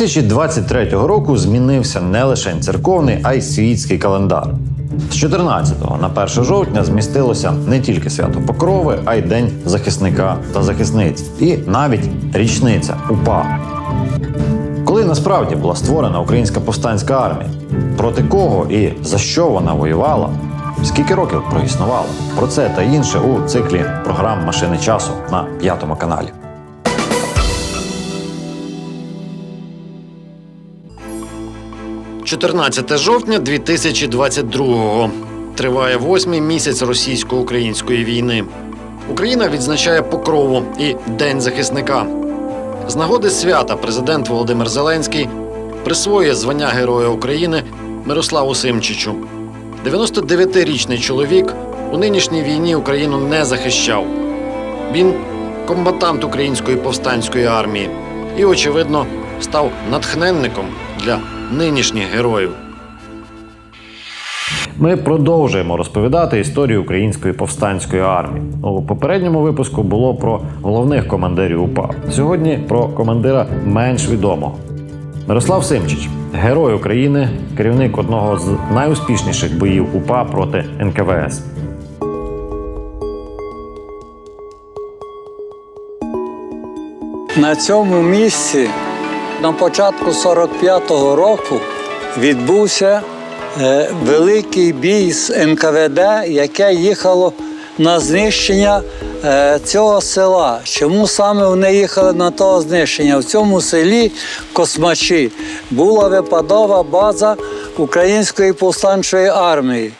2023 року змінився не лише церковний, а й світський календар. З 14 на 1 жовтня змістилося не тільки свято Покрови, а й День захисника та захисниць, і навіть річниця УПА. Коли насправді була створена українська повстанська армія, проти кого і за що вона воювала, скільки років проіснувала? Про це та інше у циклі програм Машини часу на п'ятому каналі. – 14 жовтня 2022-го. Триває восьмий місяць російсько-української війни. Україна відзначає покрову і День захисника. З нагоди свята президент Володимир Зеленський присвоює звання Героя України Мирославу Симчичу. 99-річний чоловік у нинішній війні Україну не захищав. Він комбатант української повстанської армії і, очевидно, став натхненником для нинішніх героїв. Ми продовжуємо розповідати історію української повстанської армії. У попередньому випуску було про головних командирів УПА. Сьогодні про командира менш відомого. Мирослав Симчич, герой України, керівник одного з найуспішніших боїв УПА проти НКВС. На цьому місці на початку 45-го року відбувся е, великий бій з НКВД, яке їхало на знищення е, цього села. Чому саме вони їхали на того знищення? В цьому селі Космачі була випадова база Української повстанчої армії.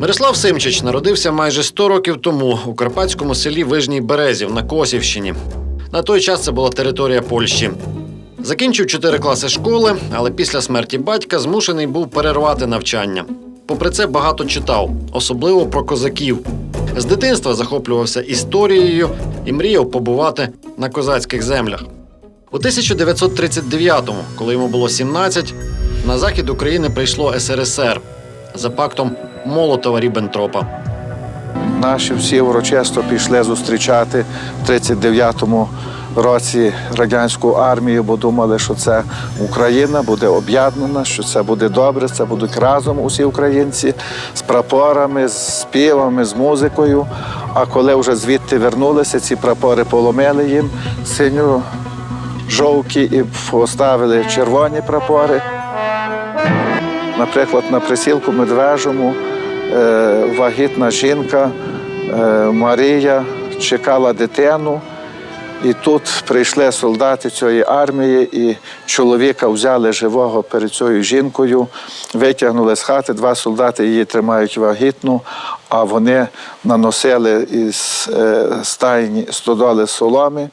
Мирослав Симчич народився майже 100 років тому у карпатському селі Вижній Березів на Косівщині. На той час це була територія Польщі. Закінчив 4 класи школи, але після смерті батька змушений був перервати навчання. Попри це багато читав, особливо про козаків. З дитинства захоплювався історією і мріяв побувати на козацьких землях. У 1939-му, коли йому було 17, на захід України прийшло СРСР за пактом Молотова Ріббентропа. Наші всі урочисто пішли зустрічати в 39-му році радянську армію, бо думали, що це Україна буде об'єднана, що це буде добре, це будуть разом усі українці з прапорами, з співами, з музикою. А коли вже звідти вернулися, ці прапори поломили їм синю жовті і поставили червоні прапори. Наприклад, на присілку Медвежому вагітна жінка е, Марія чекала дитину. І тут прийшли солдати цієї армії, і чоловіка взяли живого перед цією жінкою, витягнули з хати. Два солдати її тримають вагітну, а вони наносили із е, стайні стодоли соломи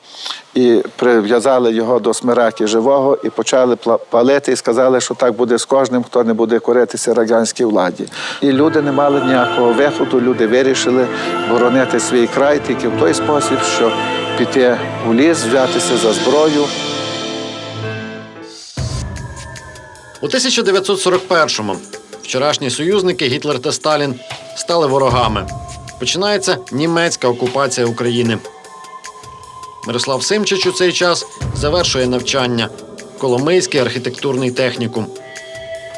і прив'язали його до смираки живого і почали палити, і сказали, що так буде з кожним, хто не буде коритися радянській владі. І люди не мали ніякого виходу, люди вирішили боронити свій край тільки в той спосіб, що піти у ліс, взятися за зброю. У 1941-му вчорашні союзники Гітлер та Сталін стали ворогами. Починається німецька окупація України. Мирослав Симчич у цей час завершує навчання Коломийський архітектурний технікум.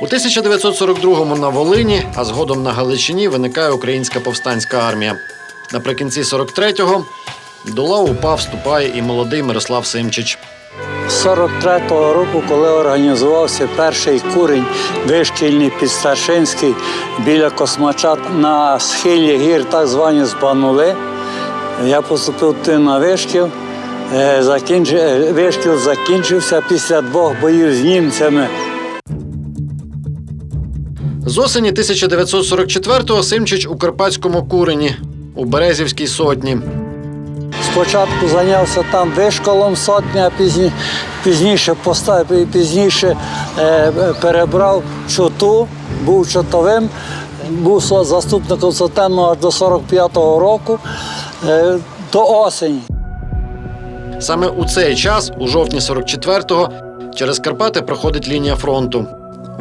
У 1942-му на Волині, а згодом на Галичині виникає українська повстанська армія. Наприкінці 43-го до лав УПА вступає і молодий Мирослав Симчич. З 43-го року, коли організувався перший курень вишкільний підстаршинський біля Космачат на схилі гір, так звані Збанули, я поступив на вишкіл. Е, е, Вишкіл закінчився після двох боїв з німцями. З осені 1944-го Симчич у Карпатському курені у Березівській сотні. Спочатку зайнявся там вишколом сотня, а пізні, пізніше постав, пізніше е, перебрав чоту, був чотовим, був заступником сотенного аж до 45-го року, е, до осені. Саме у цей час, у жовтні 44-го, через Карпати проходить лінія фронту.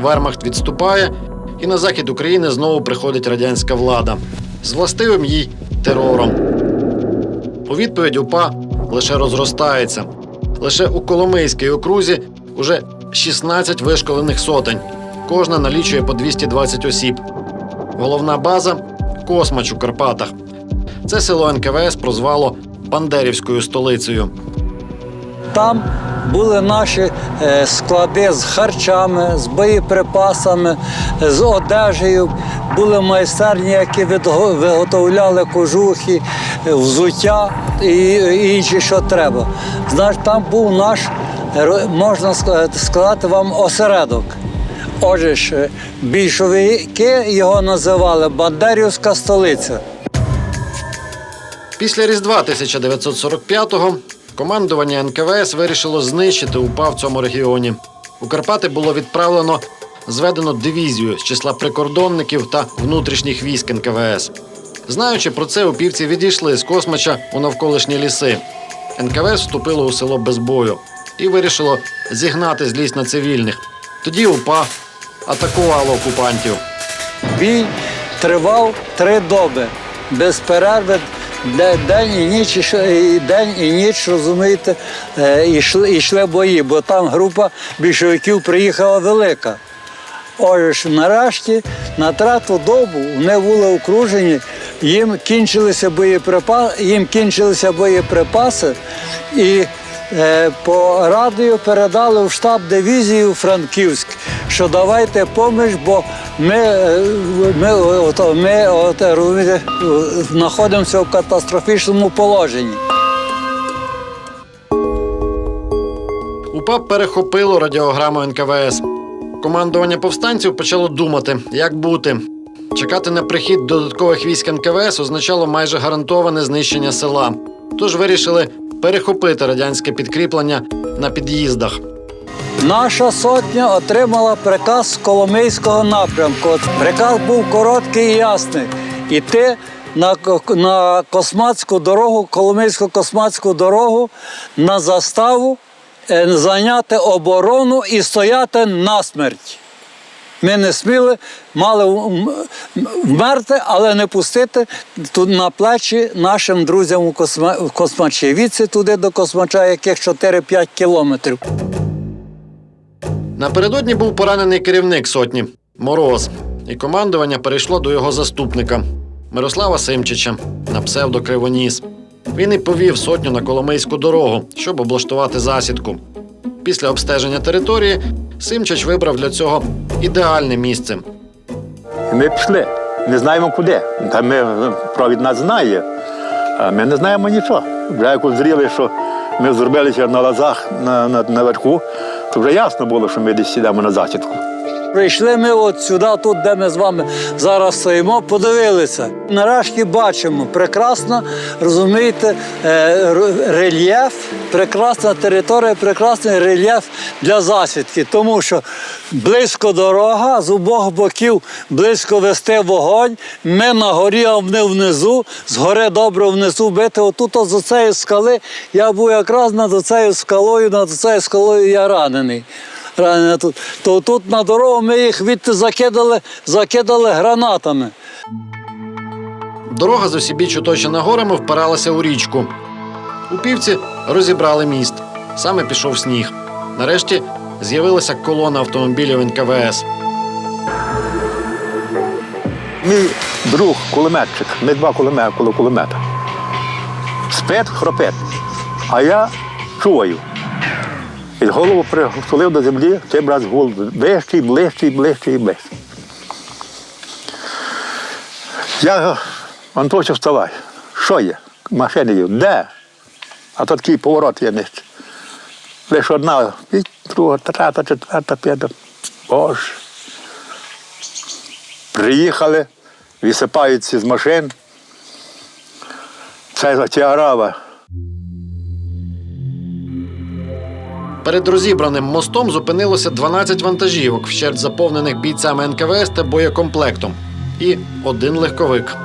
Вермахт відступає, і на захід України знову приходить радянська влада з властивим їй терором. У відповідь УПА лише розростається. Лише у Коломийській окрузі уже 16 вишколених сотень. Кожна налічує по 220 осіб. Головна база Космач у Карпатах. Це село НКВС прозвало Бандерівською столицею. Там були наші е, склади з харчами, з боєприпасами, з одежею. Були майстерні, які виготовляли кожухи, е, взуття і і інші, що треба. Знаєш, там був наш, е, можна сказати, вам, осередок. Отже більшовики його називали Бандерівська столиця. Після Різдва 1945-го командування НКВС вирішило знищити УПА в цьому регіоні. У Карпати було відправлено зведено дивізію з числа прикордонників та внутрішніх військ НКВС. Знаючи про це, упівці відійшли з Космача у навколишні ліси. НКВС вступило у село без бою і вирішило зігнати злість на цивільних. Тоді УПА атакувало окупантів. Бій тривав три доби без перерви. Де- День і ніч, день і ніч, розумієте, е, йшли, йшли бої, бо там група більшовиків приїхала велика. Отже нарешті на трету добу вони були окружені, їм кінчилися боєприпаси, їм кінчилися боєприпаси, і е, по радіо передали в штаб дивізії у Франківськ, що давайте поміч, бо ми, е, ми, ото, ми от, розумієте, знаходимося в катастрофічному положенні. УПА перехопило радіограму НКВС. Командування повстанців почало думати, як бути. Чекати на прихід додаткових військ НКВС означало майже гарантоване знищення села. Тож вирішили перехопити радянське підкріплення на під'їздах. Наша сотня отримала приказ Коломийського напрямку. Приказ був короткий і ясний. Іти на, на космацьку дорогу, Коломийську космацьку дорогу на заставу, е, зайняти оборону і стояти насмерть. Ми не сміли, мали вмерти, але не пустити тут на плечі нашим друзям у Косма- в Космачі. Віці туди до Космача, яких 4-5 кілометрів. Напередодні був поранений керівник сотні Мороз, і командування перейшло до його заступника Мирослава Симчича на псевдо Кривоніс. Він і повів сотню на Коломийську дорогу, щоб облаштувати засідку. Після обстеження території Симчич вибрав для цього ідеальне місце. Ми пішли. Не знаємо куди. Та ми провід нас знає, а ми не знаємо нічого. Вже як узріли, що ми зробилися на лазах на, на, наверху, то вже ясно було, що ми десь сідемо на засідку. Прийшли ми от сюди, тут, де ми з вами зараз стоїмо, подивилися. Нарешті бачимо прекрасно, розумієте, е, рельєф, прекрасна територія, прекрасний рельєф для засідки, тому що близько дорога, з обох боків близько вести вогонь. Ми на горі, а вони внизу, згори добре внизу бити. Отут от з цієї скали я був якраз над цією скалою, над цією скалою я ранений ранена тут. То тут на дорогу ми їх відти закидали, закидали гранатами. Дорога з усібіч оточена горами впиралася у річку. Упівці розібрали міст. Саме пішов сніг. Нарешті з'явилася колона автомобілів НКВС. Мій друг кулеметчик, ми два кулемета коло кулемета. Спить, хропить. А я чую. І голову притулив до землі, тим раз вищий, ближчий, ближчий і ближчий. Я Антося, вставай. Що є? Машини є. Де? А то такий поворот є нижче. Лише одна, і друга, третя, четверта, п'ята. Боже. Приїхали, висипаються з машин. Це ця Перед розібраним мостом зупинилося 12 вантажівок, вщерть заповнених бійцями НКВС та боєкомплектом. І один легковик.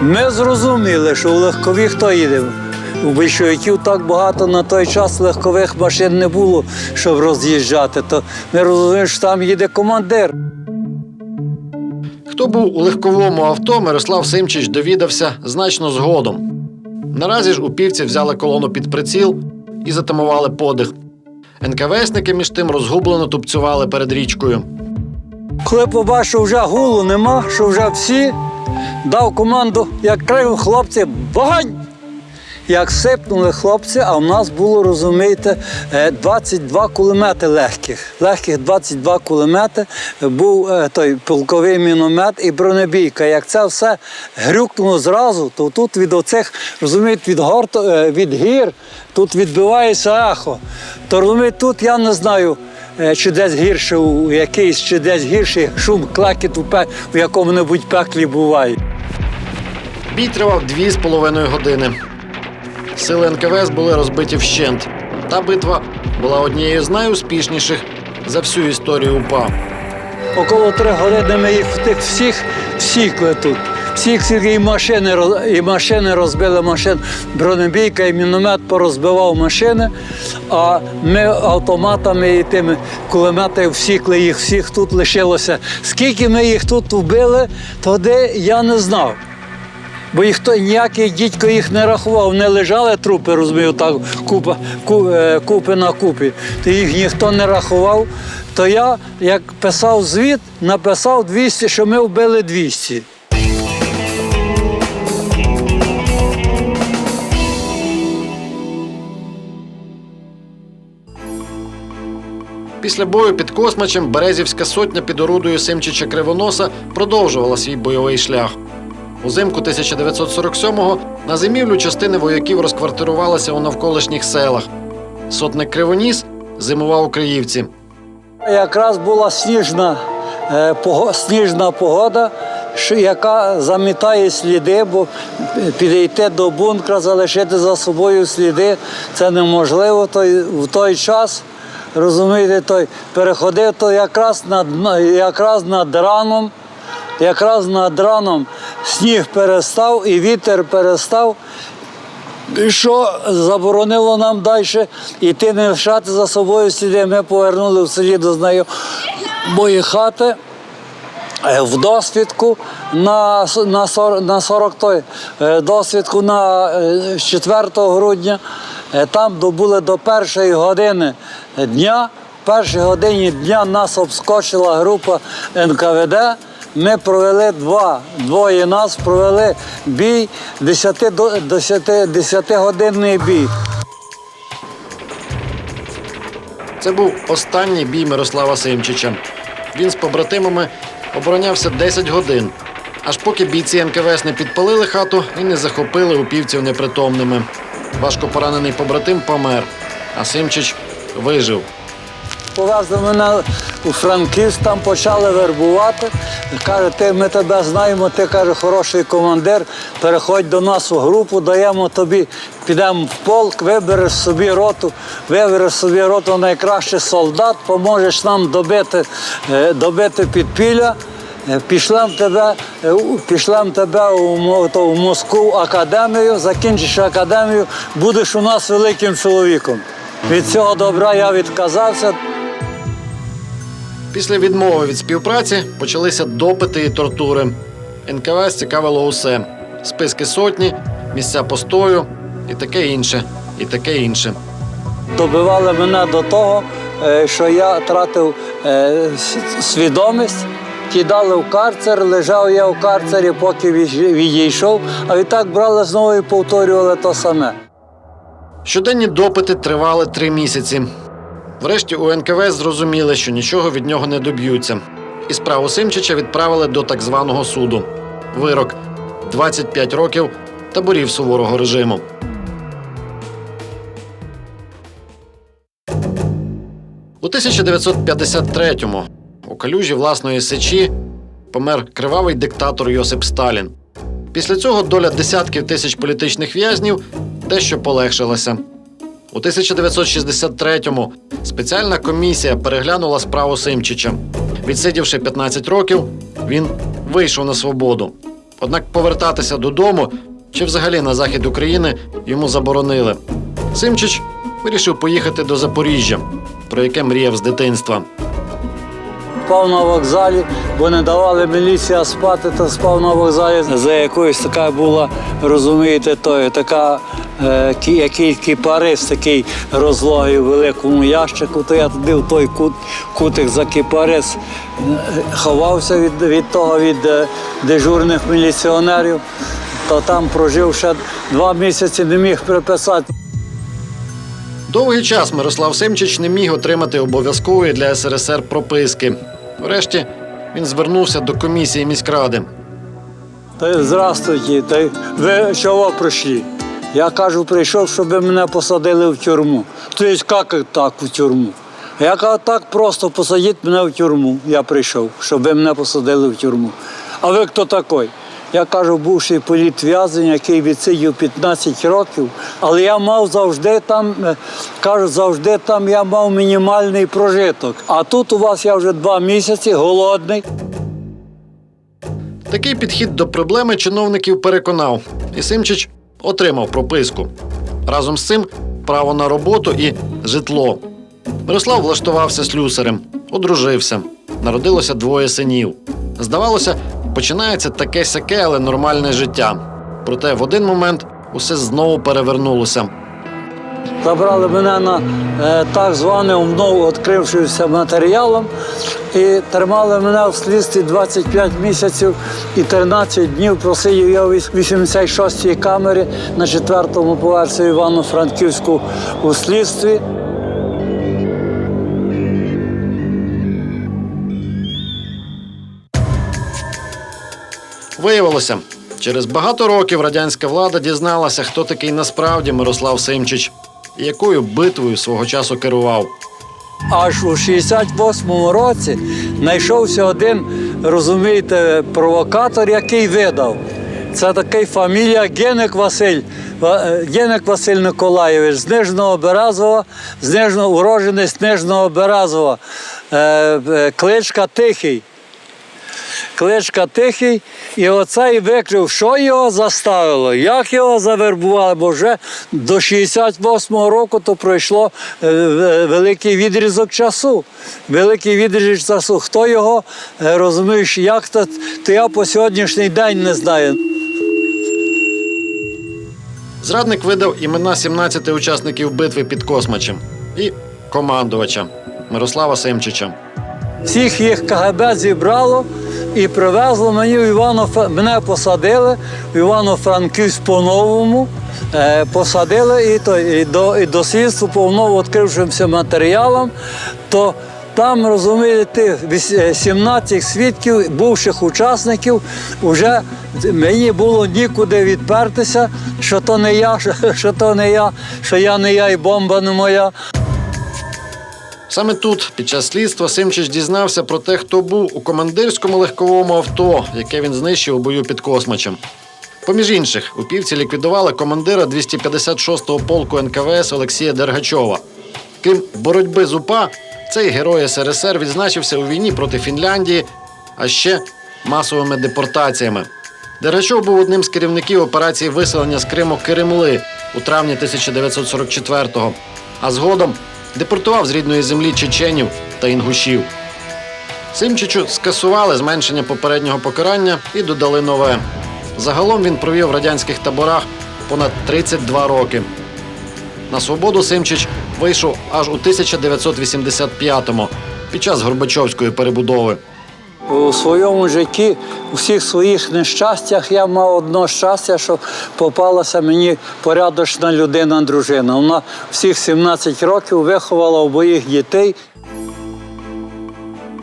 Ми зрозуміли, що у легкові хто їде. У большевиків так багато на той час легкових машин не було, щоб роз'їжджати. То ми розуміємо, що там їде командир. Хто був у легковому авто, Мирослав Симчич довідався значно згодом. Наразі ж упівці взяли колону під приціл, і затамували подих. НКВСники між тим розгублено тупцювали перед річкою. Коли побачив, що вже гулу нема, що вже всі, дав команду, як крив хлопці, вогонь! Як сипнули хлопці, а в нас було, розумієте, е, 22 кулемети легких. Легких 22 кулемети. Був е, той полковий міномет і бронебійка. Як це все грюкнуло зразу, то тут від оцих, розумієте, від, гор, е, від гір, тут відбивається ехо. То розумієте, тут я не знаю. Е, чи десь гірше у якийсь, чи десь гірший шум, клекіт у, пе, в якому-небудь пеклі буває. Бій тривав дві з половиною години. Сили НКВС були розбиті вщент. Та битва була однією з найуспішніших за всю історію УПА. Около три години ми їх тих всіх всікли тут. Всіх всіх і машини, і машини розбили машин. Бронебійка і міномет порозбивав машини, а ми автоматами і тими кулеметами всікли їх всіх тут лишилося. Скільки ми їх тут вбили, тоді я не знав. Бо їх ніякий дідько їх не рахував, не лежали трупи, розумію, так купа, е, купи на купі. То їх ніхто не рахував. То я, як писав звіт, написав 200, що ми вбили 200. Після бою під Космачем Березівська сотня під орудою Симчича Кривоноса продовжувала свій бойовий шлях. Узимку 1947-го на зимівлю частини вояків розквартирувалися у навколишніх селах. Сотник Кривоніс зимував у Криївці. Якраз була сніжна, е, сніжна погода, яка замітає сліди, бо підійти до бункера, залишити за собою сліди це неможливо. Той, в той час, розумієте, той переходив то якраз над, якраз над раном, якраз над раном сніг перестав і вітер перестав. Що заборонило нам далі йти не лишати за собою сліди. Ми повернули в селі до знайомої хати е, в досвідку на, на, 40, на 40 той, е, досвідку на е, 4 грудня. Е, Там добули до першої години дня. В першій годині дня нас обскочила група НКВД. Ми провели два, двоє нас провели бій, 10, до 10, 10 годинний бій. Це був останній бій Мирослава Симчича. Він з побратимами оборонявся 10 годин, аж поки бійці НКВС не підпалили хату і не захопили упівців непритомними. Важко поранений побратим помер, а Симчич вижив. Повезли мене у Франківськ, там почали вербувати. Каже, ти, ми тебе знаємо, ти каже, хороший командир, переходь до нас у групу, даємо тобі, підемо в полк, вибереш собі роту, вибереш собі роту найкращий солдат, поможеш нам добити, е, добити підпілля. Е, Пішлем тебе, е, пішлем тебе у, то, в Москву академію, закінчиш академію, будеш у нас великим чоловіком. Від цього добра я відказався. Після відмови від співпраці почалися допити і тортури. НКВС цікавило усе: списки сотні, місця постою і таке інше, і таке інше. Добивали мене до того, е, що я тратив е, свідомість, кидали в карцер, лежав я в карцері, поки відійшов, а відтак брали знову і повторювали те саме. Щоденні допити тривали три місяці. Врешті у НКВС зрозуміли, що нічого від нього не доб'ються. І справу Симчича відправили до так званого суду. Вирок 25 років таборів суворого режиму. У 1953-му у калюжі власної сечі помер кривавий диктатор Йосип Сталін. Після цього доля десятків тисяч політичних в'язнів дещо полегшилася. У 1963-му спеціальна комісія переглянула справу Симчича. Відсидівши 15 років, він вийшов на свободу. Однак повертатися додому чи взагалі на захід України йому заборонили. Симчич вирішив поїхати до Запоріжжя, про яке мріяв з дитинства. Спав на вокзалі, бо не давали міліція спати, то спав на вокзалі. За якоюсь така була, розумієте, то, така, е, кіпарис такий розлогий у великому ящику, то я туди в той кут, кутик за кіпарис е, ховався від, від того, від е, дежурних міліціонерів, то там прожив ще два місяці, не міг приписати. Довгий час Мирослав Семчич не міг отримати обов'язкової для СРСР прописки. Врешті він звернувся до комісії міськради. Та здравствуйте, та ви чого прийшли? Я кажу, прийшов, щоб мене посадили в тюрму. То є, як так в тюрму? Я кажу, так просто посадіть мене в тюрму. Я прийшов, щоб ви мене посадили в тюрму. А ви хто такий? Я кажу, бувший політв'язень, який відсидів 15 років, але я мав завжди там, е, кажу, завжди там я мав мінімальний прожиток. А тут у вас я вже два місяці голодний. Такий підхід до проблеми чиновників переконав, і Симчич отримав прописку. Разом з цим право на роботу і житло. Мирослав влаштувався слюсарем, одружився. Народилося двоє синів. Здавалося, починається таке сяке, але нормальне життя. Проте в один момент усе знову перевернулося. Забрали мене на е, так званим вновь відкрившимся матеріалом і тримали мене в слідстві 25 місяців і 13 днів просидів я у 86-й камері на четвертому поверсі Івано-Франківську у слідстві. Виявилося, через багато років радянська влада дізналася, хто такий насправді Мирослав Симчич і якою битвою свого часу керував. Аж у 68-му році знайшовся один, розумієте, провокатор, який видав. Це такий фамілія Генек Василь, Ва- е, Генек Василь Николаєвич з Нижного Березова, з Нижного, уроженець Нижного Березова, е, е, кличка Тихий. Кличка Тихий, і оцей викрив, що його заставило, як його завербували, бо вже до 68-го року то пройшло е, великий відрізок часу. Великий відрізок часу. Хто його е, розумієш, як то, то я по сьогоднішній день не знаю. Зрадник видав імена 17 учасників битви під Космачем і командувача Мирослава Семчича. Всіх їх КГБ зібрало і привезло мені в Івано мене посадили в Івано-Франківськ по-новому. Е, посадили і, то, і, до, і до слідства по вновь відкрившимся матеріалам, то там, розумієте, е, 17 свідків, бувших учасників, вже мені було нікуди відпертися, що то не я, що то не я, що я не я і бомба не моя. Саме тут, під час слідства, Симчич дізнався про те, хто був у командирському легковому авто, яке він знищив у бою під Космачем. Поміж інших, упівці ліквідували командира 256-го полку НКВС Олексія Дергачова. Крім боротьби з УПА, цей герой СРСР відзначився у війні проти Фінляндії, а ще масовими депортаціями. Дергачов був одним з керівників операції виселення з Криму Киримли у травні 1944-го, а згодом депортував з рідної землі чеченів та інгушів. Симчичу скасували зменшення попереднього покарання і додали нове. Загалом він провів в радянських таборах понад 32 роки. На свободу Симчич вийшов аж у 1985-му під час Горбачовської перебудови. У своєму житті, у всіх своїх нещастях я мав одно щастя, що попалася мені порядочна людина, дружина. Вона всіх 17 років виховала обоїх дітей.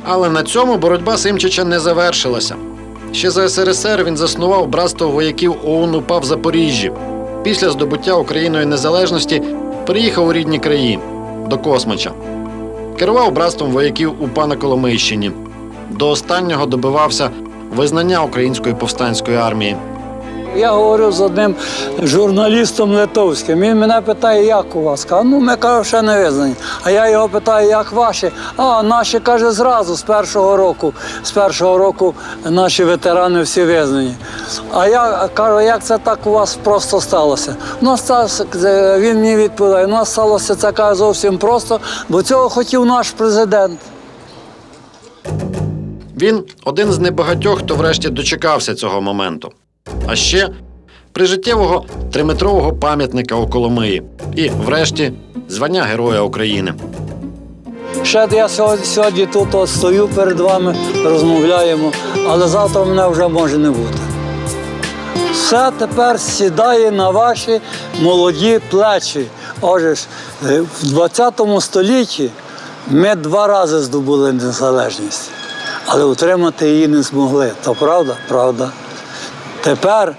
Але на цьому боротьба Симчича не завершилася. Ще за СРСР він заснував братство вояків ОУН УПА в Запоріжжі. Після здобуття Україною незалежності переїхав у рідні краї до Космача. Керував братством вояків УПА на Коломийщині. До останнього добивався визнання української повстанської армії. Я говорю з одним журналістом литовським. Він мене питає, як у вас? Кажу, ну ми кажу, ще не визнані. А я його питаю, як ваші? А наші каже зразу з першого року. З першого року наші ветерани всі визнані. А я кажу, як це так у вас просто сталося? У нас е, він мені відповідає, у нас сталося це каже, зовсім просто, бо цього хотів наш президент. Він один з небагатьох, хто врешті дочекався цього моменту. А ще прижиттєвого триметрового пам'ятника у Коломиї і, врешті, звання Героя України. Ще я сьогодні, тут стою перед вами, розмовляємо, але завтра мене вже може не бути. Все тепер сідає на ваші молоді плечі. Отже, е, в 20 столітті ми два рази здобули незалежність, але утримати її не змогли. То правда? Правда. Тепер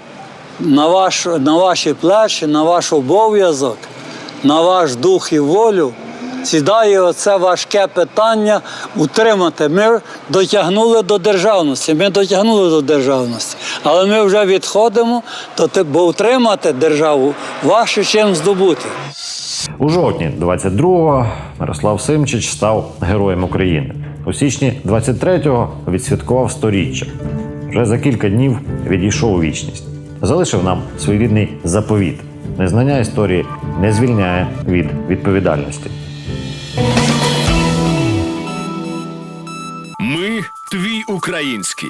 на, ваш, на ваші плечі, на ваш обов'язок, на ваш дух і волю сідає оце важке питання утримати. Ми дотягнули до державності, ми дотягнули до державності, але ми вже відходимо, то бо утримати державу важче, чим здобути. У жовтні 22-го Мирослав Симчич став героєм України. У січні 23-го відсвяткував сторіччя. Вже за кілька днів відійшов у вічність. Залишив нам своєрідний заповіт. Незнання історії не звільняє від відповідальності. Ми твій український.